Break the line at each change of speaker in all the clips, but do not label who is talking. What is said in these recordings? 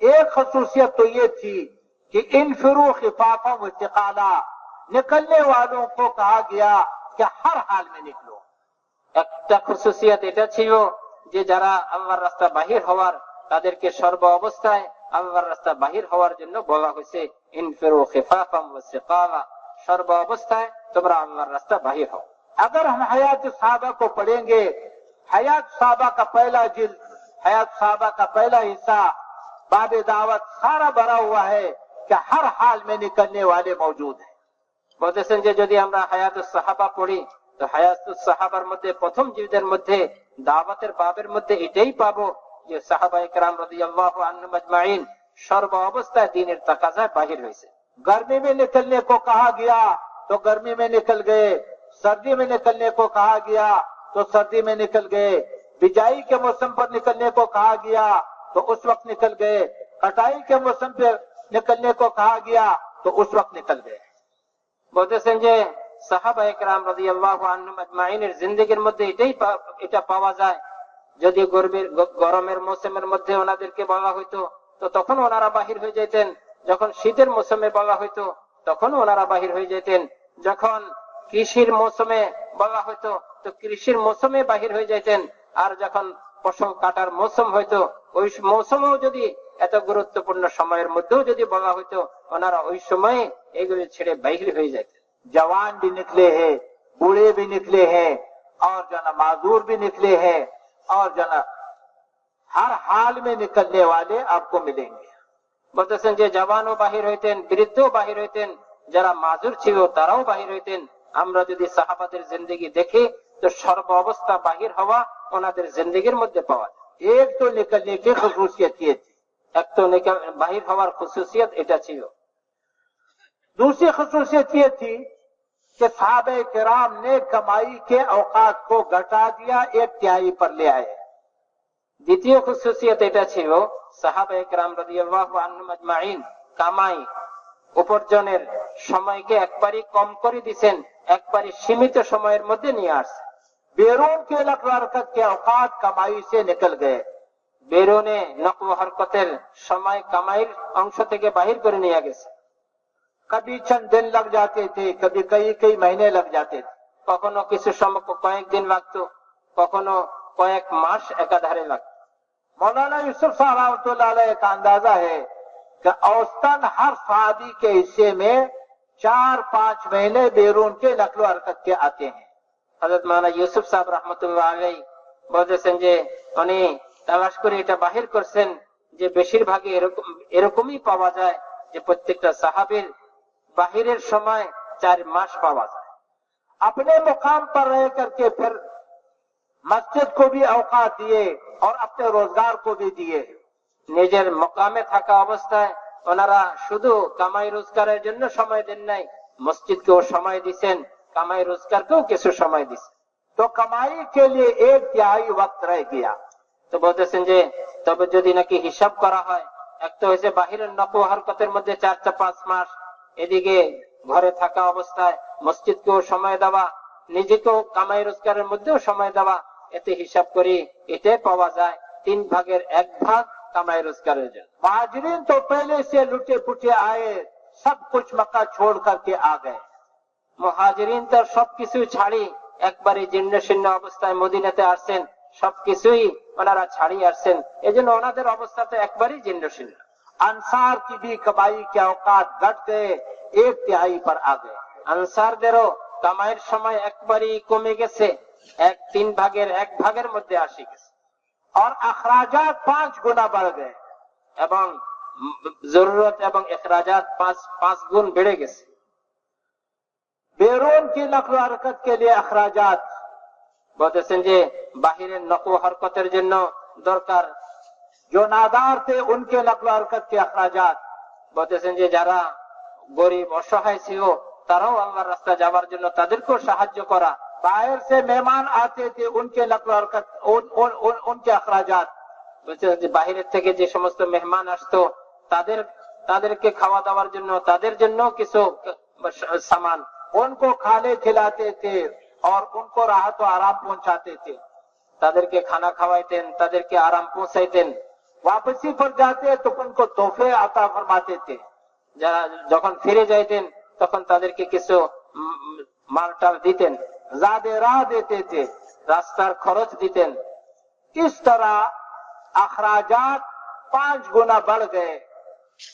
ایک خصوصیت تو یہ تھی کہ ان فروخاف نکلنے والوں کو کہا گیا کہ ہر حال میں نکلو۔ ایک خصوصیت
ایٹا چی جی جرا امور رستہ باہر ہوار در کے شرب و عبستہ ہے امور رستہ باہر ہوار جنو ہوا گسے ان فروخاف شرب و عبستہ ہے، تمرا امور رستہ باہر
ہو۔ اگر ہم حیات صحابہ کو پڑھیں گے، حیات صحابہ کا پہلا جلد، حیات صحابہ کا پہلا حصہ باب دعوت سارا بھرا ہوا ہے کہ ہر حال میں نکلنے والے
موجود ہیں۔ বলতে যে جی، تو حیات হায়াতুস مدد পড়ি তো হায়াতুস সাহাবার মধ্যে প্রথম জীবদের মধ্যে দাওয়াতের বাবের মধ্যে এটাই পাবো যে সাহাবা ইকরাম রাদিয়াল্লাহু আনহুম আজমাইন عبستہ دین ارتقاضہ باہر ہوئی سے
گرمی میں نکلنے کو کہا گیا تو گرمی میں نکل گئے، سردی میں نکلنے کو کہا گیا تو سردی میں نکل گئے، بجائی کے موسم پر نکلنے کو کہا گیا तो उस वक्त निकल गए कटाई के मौसम पर निकलने को कहा गया तो उस वक्त निकल गए
বলতেছেন যে সাহাবা একরাম রাদিয়াল্লাহু আনহুম আজমাইনের জিন্দেগির মধ্যে এটাই পা- এটা পাওয়া যায় যদি গরমের গ- গরমের মৌসুমের মধ্যে ওনাদেরকে বলা হইতো তো তখন ওনারা বাহির হয়ে যেতেন যখন শীতের মৌসুমে বলা হইতো তখন ওনারা বাহির হয়ে যেতেন যখন কৃষির মৌসুমে বলা হইতো তো কৃষির মৌসুমে বাহির হয়ে যেতেন আর যখন ফসল কাটার মৌসুম হইতো ওই মৌসুমেও যদি এত গুরুত্বপূর্ণ সময়ের মধ্যেও যদি বলা হইতো ওনারা ওই সময়ে এগুলি ছেড়ে বাহির হয়ে যেতেন
जवान भी निकले हैं बूढ़े भी निकले हैं और जना माजूर भी निकले हैं और जना हर हाल में निकलने वाले आपको मिलेंगे
বলতেছেন যে জওয়ানও বাহির হইতেন বৃদ্ধও বাহির হইতেন যারা মাজুর ছিল তারাও বাহির হইতেন আমরা যদি সাহাবাদের জিন্দগি দেখি তো সর্ব অবস্থা বাহির হওয়া ওনাদের জিন্দগির মধ্যে পাওয়া যায়
एक तो निकलने की खसूसियत ये थी
এক তো নিকা- বাহির হওয়ার খুশুসিয়ত এটা ছিল
दूसरी खसूसियत ये थी कि साहब किराम ने कमाई के औकात को घटा दिया एक तिहाई पर ले आए
দ্বিতীয় খুশুসিয়ত এটা ছিল সাহাবা একরাম রাদিয়াল্লাহু আনহুম আজমাইন কামাই উপার্জনের সময়কে একবারই কম করে দিছেন একবারই সীমিত সময়ের মধ্যে নিয়ে আসছে
بیرون کے نقل و حرکت کے اوقات کمائی سے نکل
گئے۔ بیرون نقل و حرکت سمائے کمائی কামাইর অংশ থেকে বাহির করে নিয়ে গেছে
کبھی چند دن لگ جاتے تھے، کبھی کئی کئی مہینے لگ جاتے تھے۔
কখনো কিছু সময় কয়েক দিন লাগত কখনো কয়েক ایک একাধারে লাগত
مولانا یوسف صاحب اللہ علیہ کا اندازہ ہے کہ اوسطن ہر فادی کے حصے میں چار پانچ مہینے بیرون کے نقل و حرکت کے آتے ہیں۔
হজরত মানা ইউসুফ সাহেব রহমতুল্লাহ আলাই বলতেছেন যে, উনি তালাশ করে এটা বাহির করছেন যে বেশিরভাগ এরকম, এরকমই পাওয়া যায় যে প্রত্যেকটা সাহাবের বাহিরের সময় চার মাস পাওয়া যায়।
আপনি মোকাম পর ফের মসজিদ কবি ভি দিয়ে আর আপনি রোজগার কবি দিয়ে
নিজের মোকামে থাকা অবস্থায় ওনারা শুধু কামাই রোজগারের জন্য সময় দেন নাই, মসজিদকেও সময় দিচ্ছেন কামাই রোজগারকেও কিছু সময় দিচ্ছেন
तो कमाई के लिए एक तिहाई वक्त रह गया
তো বলতেছেন যে তবে যদি নাকি হিসাব করা হয় এক তো হয়েছে বাহিরের নকল হরকতের মধ্যে চার চা পাঁচ মাস এদিকে ঘরে থাকা অবস্থায় মসজিদকেও সময় দেওয়া নিজেকেও কামাই রোজগারের মধ্যেও সময় দেওয়া এতে হিসাব করি এটাই পাওয়া যায় তিন ভাগের এক ভাগ কামাই রোজগারের জন্য
महाजरीन तो पहले से लुटे पुटे आए सब कुछ मक्का छोड़ करके आ गए
মহাজরিন তার সবকিছু ছাড়ি। একবারে জীর্ণ শীর্ণ অবস্থায় মদিনাতে আসছেন, সবকিছুই ওনারা ছাড়িয়ে আসছেন। এই জন্য ওনাদের অবস্থা তো একবারই জীর্ণ শীর্ণ
আনসার কি ভি কে অকাত ঘটতে গে এক তিহাই পর আগে।
আনসারদেরও কামাইয়ের সময় একবারই কমে গেছে, এক তিন ভাগের এক ভাগের মধ্যে আসি গেছে।
আর আখরাজাত পাঁচ গুণা বাড় গে
এবং জরুরত এবং এখরাজাত পাঁচ পাঁচ গুণ বেড়ে গেছে।
बेरून की नकल हरकत के लिए अखराजात
বলতেছেন যে বাহিরের নকল হরকতের জন্য দরকার
जो नादार थे उनके नकल हरकत के अखराजात
বলতেছেন যে যারা গরিব অসহায় ছিল তারাও আল্লাহর রাস্তা যাবার জন্য তাদেরকেও সাহায্য করা
बाहर से मेहमान आते थे उनके नकल हरकत उन, उन, उन, उनके अखराजात
বলছেন যে বাহিরের থেকে যে সমস্ত মেহমান আসতো তাদের তাদেরকে খাওয়া দাওয়ার জন্য তাদের জন্য কিছু সামান
उनको खाने खिलाते थे और उनको राहत व आराम पहुंचाते थे
তাদেরকে খানা খাওয়াইতেন তাদেরকে আরাম পৌঁছাইতেন
वापसी पर जाते तो उनको तोहफे अता फरमाते थे
যারা যখন ফিরে যাইতেন তখন তাদেরকে কিছু উম, মালটাল দিতেন
ज्यादा राह देते थे
রাস্তার খরচ দিতেন
इस तरह अखराजात पांच गुना बढ़ गए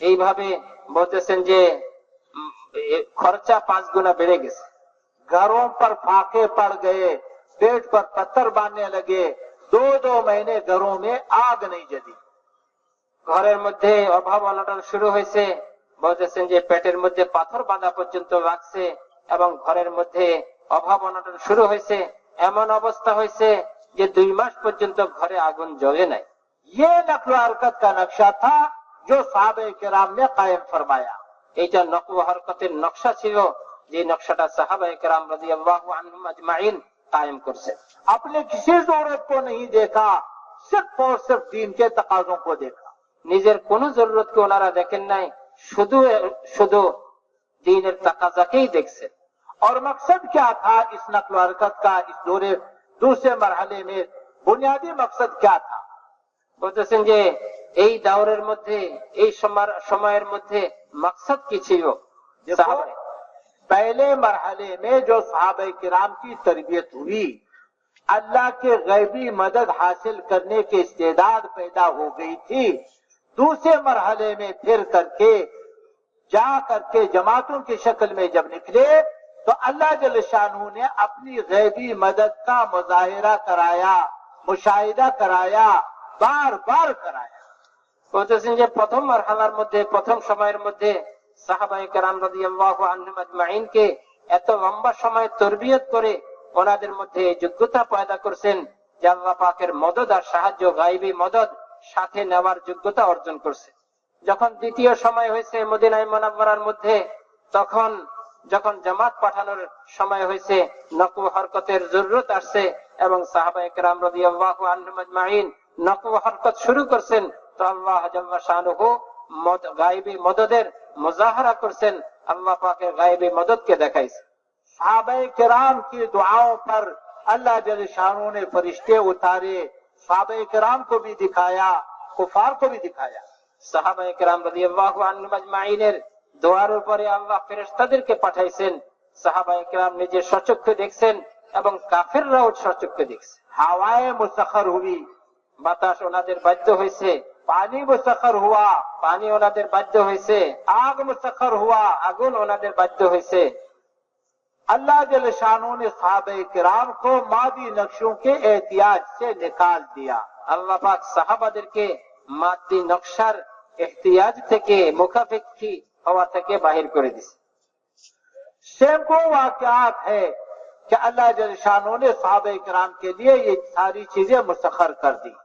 এইভাবে বলতেছেন যে উম, এ খরচা পাঁচ গুণা বেড়ে গেছে
घरों पर फाके पड़ गए पेट पर पत्थर बांधने लगे दो दो महीने घरों में आग नहीं जली
ঘরের মধ্যে অভাব অনটন শুরু হয়েছে বলতেছেন যে পেটের মধ্যে পাথর বাঁধা পর্যন্ত লাগছে এবং ঘরের মধ্যে অভাব অনটন শুরু হয়েছে এমন অবস্থা হয়েছে যে দুই মাস পর্যন্ত ঘরে আগুন জ্বলে নাই
ये नकल हरकत का नक्शा था जो साहब कराम ने कायम फरमाया
এইটা নকল হরকতের নকশা ছিল যে নকশাটা সাহাবা একরাম রাজি আল্লাহ আজমাইন কায়েম করছে
अपने किसी जरूरत को नहीं देखा सिर्फ और सिर्फ दीन के तकाजों को देखा
নিজের কোন জরুরতকে ওনারা দেখেন নাই শুধু শুধু দিনের তাকাজাকেই দেখছেন
और मकसद क्या था इस नकल हरकत का इस दौरे दूसरे मरहले में बुनियादी मकसद क्या था
বলতেছেন যে এই দাওরের মধ্যে এই সময়- সময়ের মধ্যে مقصد کی چیز
صحابہ
پہلے
مرحلے میں جو صحابہ کرام کی تربیت ہوئی اللہ کے غیبی مدد حاصل کرنے کے استعداد پیدا ہو گئی تھی۔ دوسرے مرحلے میں پھر کر کے جا کر کے جماعتوں کی شکل میں جب نکلے تو اللہ جل شانہ نے اپنی غیبی مدد کا مظاہرہ کرایا مشاہدہ کرایا بار بار کرایا۔
বলতেছেন যে প্রথম মারহালার মধ্যে, প্রথম সময়ের মধ্যে এত লম্বা সময় তরবিয়ত করে ওনাদের মধ্যে যোগ্যতা পয়দা করছেন যে আল্লাহ পাকের মদদ আর সাহায্য, গাইবী মদদ সাথে নেওয়ার যোগ্যতা অর্জন করছে। যখন দ্বিতীয় সময় হয়েছে মদিনায় মোনাব্বরার মধ্যে, তখন যখন জামাত পাঠানোর সময় হয়েছে, নকু হরকতের জরুরত আসছে এবং সাহাবা একরাম রদি আল্লাহ আজমাইন নকু হরকত শুরু করছেন তো আল্লাহ শাহরুহু গাইবি মদদের উপরে আল্লাহ ফেরেশতাদেরকে পাঠাইছেন। নিজে সচক্ষে দেখছেন এবং কাফেররাও সচক্ষে দেখছে।
হাওয়ায় মুসাখার হুবি
বাতাস ওনাদের বাধ্য হয়েছে پانی مستخر ہوا، پانی انہوں بد ہوئیسے آگ مستخر ہوا، اگن انہوں ہوئے سے۔ اللہ جل شانوں نے صحابہ کرام کو مادی نقشوں کے احتیاج سے نکال دیا۔ اللہ پاک صحابہ
در کے مادی نقشر احتیاج تھے مخافق کی، ہوا تھے باہر کرے دیس سینکوں واقعات ہے کہ اللہ
جل شانوں نے صحابہ کرام کے لیے یہ ساری چیزیں مسخر کر دی۔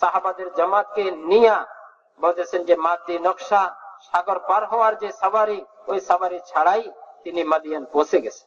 সাহাবাদের জামাতকে নিয়া বলতেছেন যে মাদি নকশা সাগর পার হওয়ার যে সাবারি ওই সাবারি ছাড়াই তিনি মাদিয়ান পৌঁছে গেছেন।